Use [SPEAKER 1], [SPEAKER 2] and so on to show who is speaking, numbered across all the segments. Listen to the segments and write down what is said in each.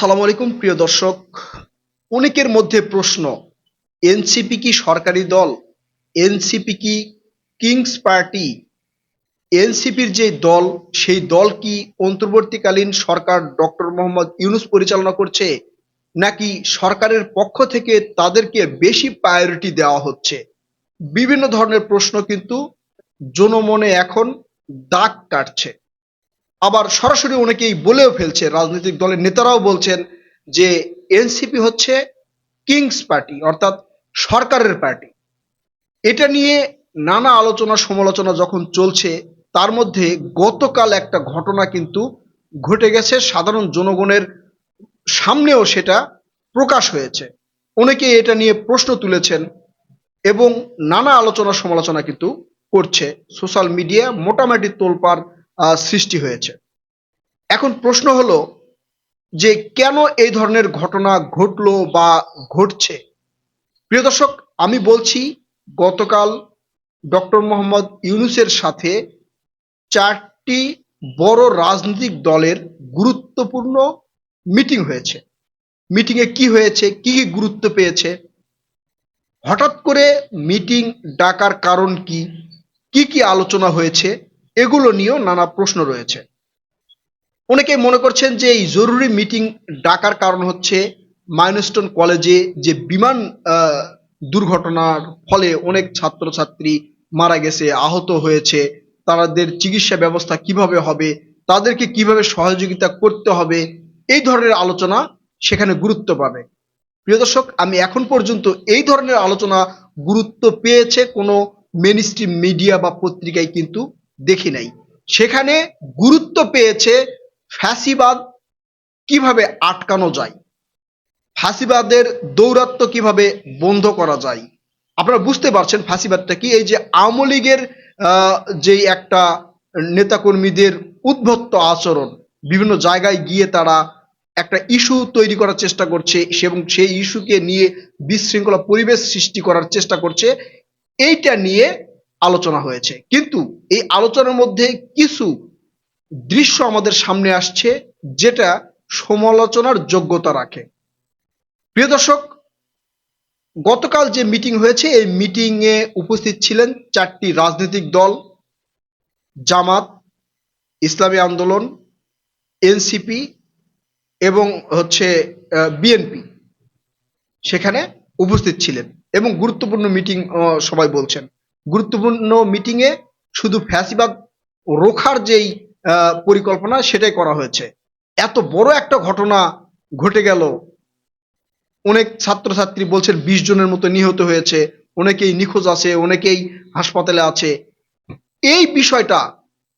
[SPEAKER 1] আসসালামু আলাইকুম, প্রিয় দর্শক। অনেকের মধ্যে প্রশ্ন, এনসিপি কি সরকারি দল? এনসিপি কি কিংস পার্টি? এনসিপির যে দল, সেই দল কি অন্তর্বর্তীকালীন সরকার ডক্টর মোহাম্মদ ইউনুস পরিচালনা করছে? নাকি সরকারের পক্ষ থেকে তাদেরকে বেশি প্রায়োরিটি দেওয়া হচ্ছে? বিভিন্ন ধরনের প্রশ্ন কিন্তু জনমনে এখন দাগ কাটছে। আবার সরাসরি অনেকেই বলেও ফেলছে, রাজনৈতিক দলের নেতারাও বলছেন যে এনসিপি হচ্ছে কিংস পার্টি, অর্থাৎ সরকারের পার্টি। এটা নিয়ে নানা আলোচনা সমালোচনা যখন চলছে, তার মধ্যে গতকাল একটা ঘটনা কিন্তু ঘটে গেছে, সাধারণ জনগণের সামনেও সেটা প্রকাশ হয়েছে। অনেকে এটা নিয়ে প্রশ্ন তুলেছেন এবং নানা আলোচনা সমালোচনা কিন্তু করছে। সোশ্যাল মিডিয়া মোটামুটি তোলপাড় সৃষ্টি হয়েছে। এখন প্রশ্ন হলো যে কেন এই ধরনের ঘটনা ঘটলো বা ঘটছে? প্রিয় দর্শক, আমি বলছি গতকাল ডক্টর মোহাম্মদ ইউনুসের সাথে চারটি বড় রাজনৈতিক দলের গুরুত্বপূর্ণ মিটিং হয়েছে। মিটিংয়ে কি হয়েছে, কি কি গুরুত্ব পেয়েছে? হঠাৎ করে মিটিং ডাকার কারণ কি? কি কি আলোচনা হয়েছে? এগুলো নিয়েও নানা প্রশ্ন রয়েছে। অনেকে মনে করছেন যে এই জরুরি মিটিং ডাকার কারণ হচ্ছে মাইনস্টোন কলেজে যে বিমান দুর্ঘটনার ফলে অনেক ছাত্রছাত্রী মারা গেছে, আহত হয়েছে, তাদের চিকিৎসা ব্যবস্থা কীভাবে হবে, তাদেরকে কীভাবে সহযোগিতা করতে হবে, এই ধরনের আলোচনা সেখানে গুরুত্ব পাবে। প্রিয় দর্শক, আমি এখন পর্যন্ত এই ধরনের আলোচনা গুরুত্ব পেয়েছে কোনো মেনস্ট্রিম মিডিয়া বা পত্রিকায় কিন্তু দেখি নাই। সেখানে গুরুত্ব পেয়েছে ফ্যাসিবাদ কীভাবে আটকানো যায় ফাঁসিবাদের দৌরাত্ম্য কীভাবে বন্ধ করা যায়। আপনারা বুঝতে পারছেন ফাঁসিবাদটা কি? এই যে আওয়ামী লীগের যেই একটা নেতাকর্মীদের উদ্ভত্ত আচরণ, বিভিন্ন জায়গায় গিয়ে তারা একটা ইস্যু তৈরি করার চেষ্টা করছে এবং সেই ইস্যুকে নিয়ে বিশৃঙ্খলা পরিবেশ সৃষ্টি করার চেষ্টা করছে, এইটা নিয়ে আলোচনা হয়েছে। কিন্তু এই আলোচনার মধ্যে কিছু দৃশ্য আমাদের সামনে আসছে যেটা সমালোচনার যোগ্যতা রাখে। প্রিয় দর্শক, গতকাল যে মিটিং হয়েছে, এই মিটিং এ উপস্থিত ছিলেন চারটি রাজনৈতিক দল, জামাত, ইসলামী আন্দোলন, এনসিপি এবং হচ্ছে বিএনপি। সেখানে উপস্থিত ছিলেন এবং গুরুত্বপূর্ণ মিটিং সবাই বলছেন। গুরুত্বপূর্ণ মিটিংয়ে শুধু ফ্যাসিবাদ রোখার যেই পরিকল্পনা সেটাই করা হয়েছে। এত বড় একটা ঘটনা ঘটে গেল। অনেক ছাত্রছাত্রী বলছেন বিশ জনের মতো নিহত হয়েছে, অনেকেই নিখোঁজ আছে, অনেকেই হাসপাতালে আছে। এই বিষয়টা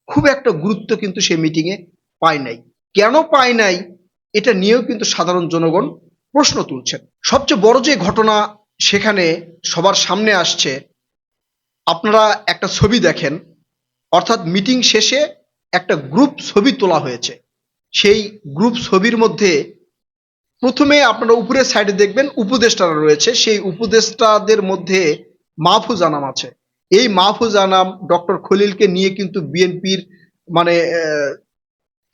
[SPEAKER 1] খুব একটা গুরুত্ব কিন্তু সেই মিটিংয়ে পায় নাই। কেন পায় নাই? এটা নিয়েও কিন্তু সাধারণ জনগণ প্রশ্ন তুলছেন। সবচেয়ে বড় যে ঘটনা সেখানে সবার সামনে আসছে আপনারা একটা ছবি দেখেন, অর্থাৎ মিটিং শেষে একটা গ্রুপ ছবি তোলা হয়েছে। সেই গ্রুপ ছবির মধ্যে প্রথমে আপনারা উপরের সাইডে দেখবেন উপদেষ্টারা রয়েছে, সেই উপদেষ্টাদের মধ্যে মাহফুজ আনাম আছে। এই মাহফুজ আনাম ডক্টর খলিলকে নিয়ে কিন্তু বিএনপির মানে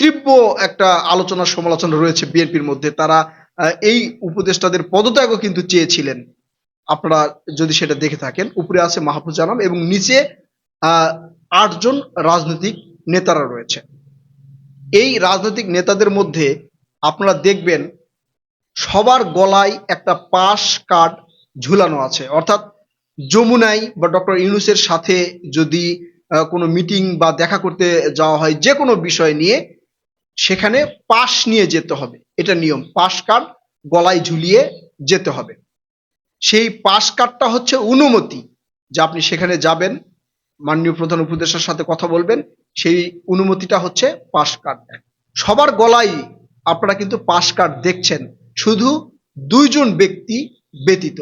[SPEAKER 1] তীব্র একটা আলোচনা সমালোচনা রয়েছে বিএনপির মধ্যে। তারা এই উপদেষ্টাদের পদত্যাগও কিন্তু চেয়েছিলেন। আপনারা যদি সেটা দেখে থাকেন, উপরে আছে মাহফুজ আনাম এবং নিচে আটজন রাজনৈতিক নেতারা রয়েছে। এই রাজনৈতিক নেতাদের মধ্যে আপনারা দেখবেন, সবার গলায় একটা পাস কার্ড ঝুলানো আছে। অর্থাৎ যমুনাই বা ডক্টর ইউনুসের সাথে যদি কোনো মিটিং বা দেখা করতে যাওয়া হয় যে কোনো বিষয় নিয়ে, সেখানে পাস নিয়ে যেতে হবে। এটা নিয়ম পাস কার্ড গলায় ঝুলিয়ে যেতে হবে। সেই পাস কার্ডটা হচ্ছে অনুমতি, যে আপনি সেখানে যাবেন, মাননীয় প্রধান উপদেষ্টার সাথে কথা বলবেন, সেই অনুমতিটা হচ্ছে পাস কার্ড সবার গলায় আপনারা কিন্তু পাস কার্ড দেখছেন, শুধু দুইজন ব্যক্তি ব্যতীত।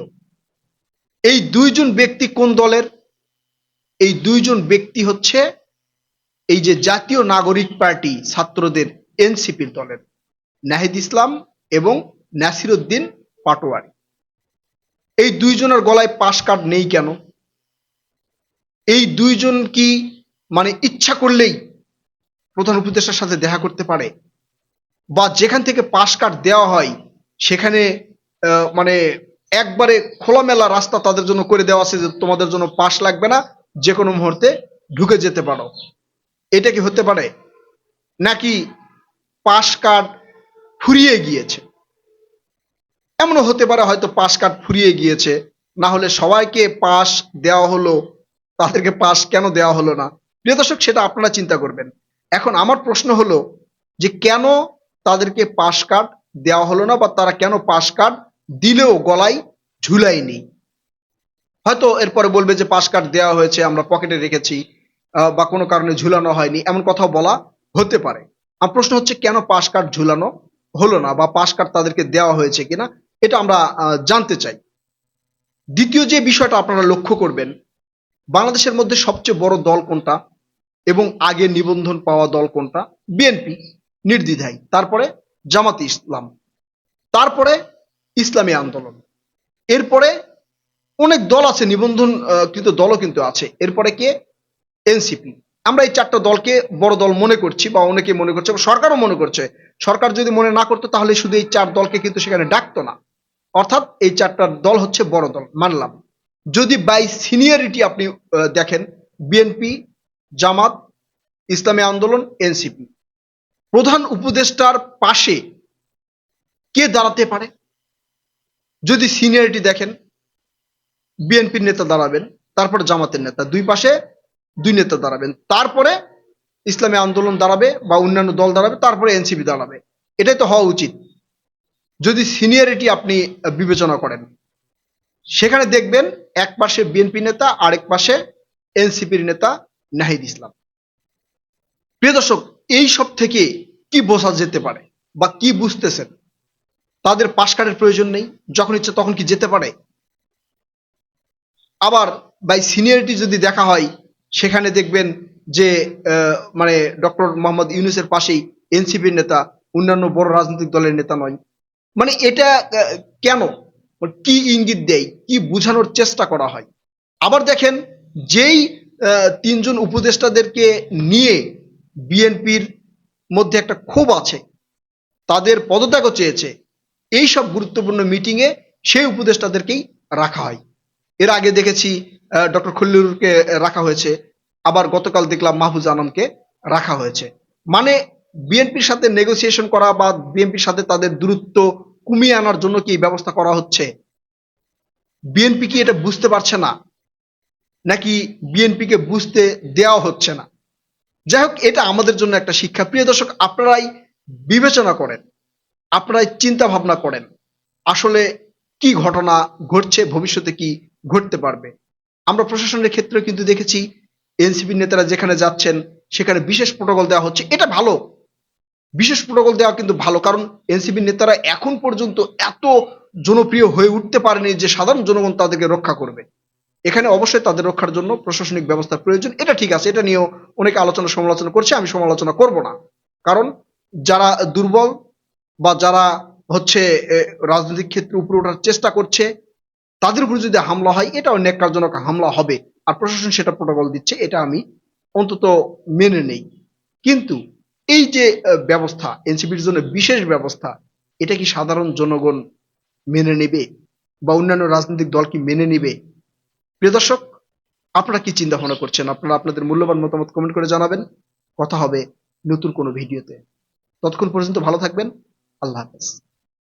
[SPEAKER 1] এই দুইজন ব্যক্তি কোন দলের? এই দুইজন ব্যক্তি হচ্ছে এই যে জাতীয় নাগরিক পার্টি ছাত্রদের এনসিপির দলের, নাহিদ ইসলাম এবং নাসিরুদ্দিন পাটোয়ারি। এই দুইজনের গলায় পাস কার্ড নেই কেন? এই দুইজন কি মানে ইচ্ছা করলেই প্রধান উপদেষ্টার সাথে দেখা করতে পারে? বা যেখান থেকে পাস কার্ড দেওয়া হয়, সেখানে মানে একবারে খোলামেলা রাস্তা তাদের জন্য করে দেওয়া আছে যে তোমাদের জন্য পাস লাগবে না যে কোনো মুহূর্তে ঢুকে যেতে পারো। এটা কি হতে পারে? নাকি পাস কার্ড ফুরিয়ে গিয়েছে? এমনও হতে পারে হয়তো পাস কার্ড ফুরিয়ে গিয়েছে। না হলে সবাইকে পাস দেওয়া হলো, তাদেরকে পাস কেন দেওয়া হলো না? প্রিয় দর্শক, সেটা আপনারা চিন্তা করবেন। এখন আমার প্রশ্ন হলো যে কেন তাদেরকে পাস কার্ড দেওয়া হলো না বা তারা কেন পাস কার্ড দিলেও গলায় ঝুলায়নি? হয়তো এরপরে বলবে যে পাস কার্ড দেওয়া হয়েছে, আমরা পকেটে রেখেছি বা কোনো কারণে ঝুলানো হয়নি, এমন কথাও বলা হতে পারে। আমার প্রশ্ন হচ্ছে, কেন পাস কার্ড ঝুলানো হলো না বা পাস কার্ড তাদেরকে দেওয়া হয়েছে কিনা? এটা আমরা জানতে চাই। দ্বিতীয় যে বিষয়টা আপনারা লক্ষ্য করবেন, বাংলাদেশের মধ্যে সবচেয়ে বড় দল কোনটা এবং আগে নিবন্ধন পাওয়া দল কোনটা? বিএনপি, নির্দ্বিধায়। তারপরে জামাতে ইসলাম, তারপরে ইসলামী আন্দোলন। এরপরে অনেক দল আছে নিবন্ধন কৃত দলও কিন্তু আছে। এরপরে কে? এনসিপি। আমরা এই চারটা দলকে বড় দল মনে করছি বা অনেকে মনে করছে সরকারও মনে করছে। সরকার যদি মনে না করতো তাহলে শুধু এই চার দলকে কিন্তু সেখানে ডাকতো না। অর্থাৎ এই চারটা দল হচ্ছে বড় দল, মানলাম। যদি বাই সিনিয়রিটি আপনি দেখেন বিএনপি জামাত, ইসলামী আন্দোলন এনসিপি প্রধান উপদেষ্টার পাশে কে দাঁড়াতে পারে? যদি সিনিয়রিটি দেখেন বিএনপির নেতা দাঁড়াবেন, তারপরে জামাতের নেতা, দুই পাশে দুই নেতা দাঁড়াবেন। তারপরে ইসলামী আন্দোলন দাঁড়াবে বা অন্যান্য দল দাঁড়াবে, তারপরে এনসিপি দাঁড়াবে। এটাই তো হওয়া উচিত। যদি সিনিয়রিটি আপনি বিবেচনা করেন। সেখানে দেখবেন এক পাশে বিএনপি নেতা, আরেক পাশে এনসিপির নেতা নাহিদ ইসলাম। প্রিয় দর্শক, এই সব থেকে কি বোঝা যেতে পারে বা কি বুঝতেছেন? তাদের পাশ কার্ডের প্রয়োজন নেই, যখন ইচ্ছে তখন কি যেতে পারে? আবার বাই সিনিয়রিটি যদি দেখা হয়, সেখানে দেখবেন যে মানে ডক্টর মোহাম্মদ ইউনুসের পাশেই এনসিপির নেতা, অন্যান্য বড় রাজনৈতিক দলের নেতা নয়। মানে এটা কেন? কি ইঙ্গিত দেয়? কি বোঝানোর চেষ্টা করা হয়? আবার দেখেন, যেই তিনজন উপদেষ্টাদেরকে নিয়ে বিএনপির মধ্যে একটা ক্ষোভ আছে, তাদের পদত্যাগও চেয়েছে, এই সব গুরুত্বপূর্ণ মিটিংয়ে সেই উপদেষ্টাদেরকেই রাখা হয়। এর আগে দেখেছি ডক্টর খল্লুরকে রাখা হয়েছে, আবার গতকাল দেখলাম মাহফুজ আলমকে রাখা হয়েছে। মানে বিএনপির সাথে নেগোসিয়েশন করা বা বিএনপির সাথে তাদের দূরত্ব কমিয়ে আনার জন্য কি ব্যবস্থা করা হচ্ছে? বিএনপি কি এটা বুঝতে পারছে না? নাকি বিএনপিকে বুঝতে দেওয়া হচ্ছে না? যাই হোক, এটা আমাদের জন্য একটা শিক্ষা। প্রিয় দর্শক, আপনারাই বিবেচনা করেন, আপনারাই চিন্তা ভাবনা করেন, আসলে কি ঘটনা ঘটছে, ভবিষ্যতে কি ঘটতে পারবে। আমরা প্রশাসনের ক্ষেত্রে কিন্তু দেখেছি এনসিপি নেতারা যেখানে যাচ্ছেন, সেখানে বিশেষ প্রোটোকল দেওয়া হচ্ছে। এটা ভালো বিশেষ প্রোটোকল দেওয়া কিন্তু ভালো, কারণ এনসিপি নেতারা এখন পর্যন্ত এত জনপ্রিয় হয়ে উঠতে পারেনি যে সাধারণ জনগণ তাদেরকে রক্ষা করবে। এখানে অবশ্যই তাদের রক্ষার জন্য প্রশাসনিক ব্যবস্থার প্রয়োজন, এটা ঠিক আছে, এটা নিয়েও অনেকে আলোচনা সমালোচনা করছে, আমি সমালোচনা করব না। কারণ যারা দুর্বল বা যারা হচ্ছে রাজনৈতিক ক্ষেত্রে উপরে ওঠার চেষ্টা করছে, তাদের উপর যদি হামলা হয়, এটাও ন্যাক্কারজনক হামলা হবে। আর প্রশাসন সেটা প্রোটোকল দিচ্ছে, এটা আমি অন্তত মেনে নেই। কিন্তু এই যে ব্যবস্থা, এনসিপির জন্য বিশেষ ব্যবস্থা, এটা কি সাধারণ জনগণ মেনে নেবে? বা অন্যান্য রাজনৈতিক দল কি মেনে নেবে? প্রিয় দর্শক, আপনারা কি চিন্তা ভাবনা করছেন? আপনারা আপনাদের মূল্যবান মতামত কমেন্ট করে জানাবেন। কথা হবে নতুন কোনো ভিডিওতে। ততক্ষণ পর্যন্ত ভালো থাকবেন। আল্লাহ হাফেজ।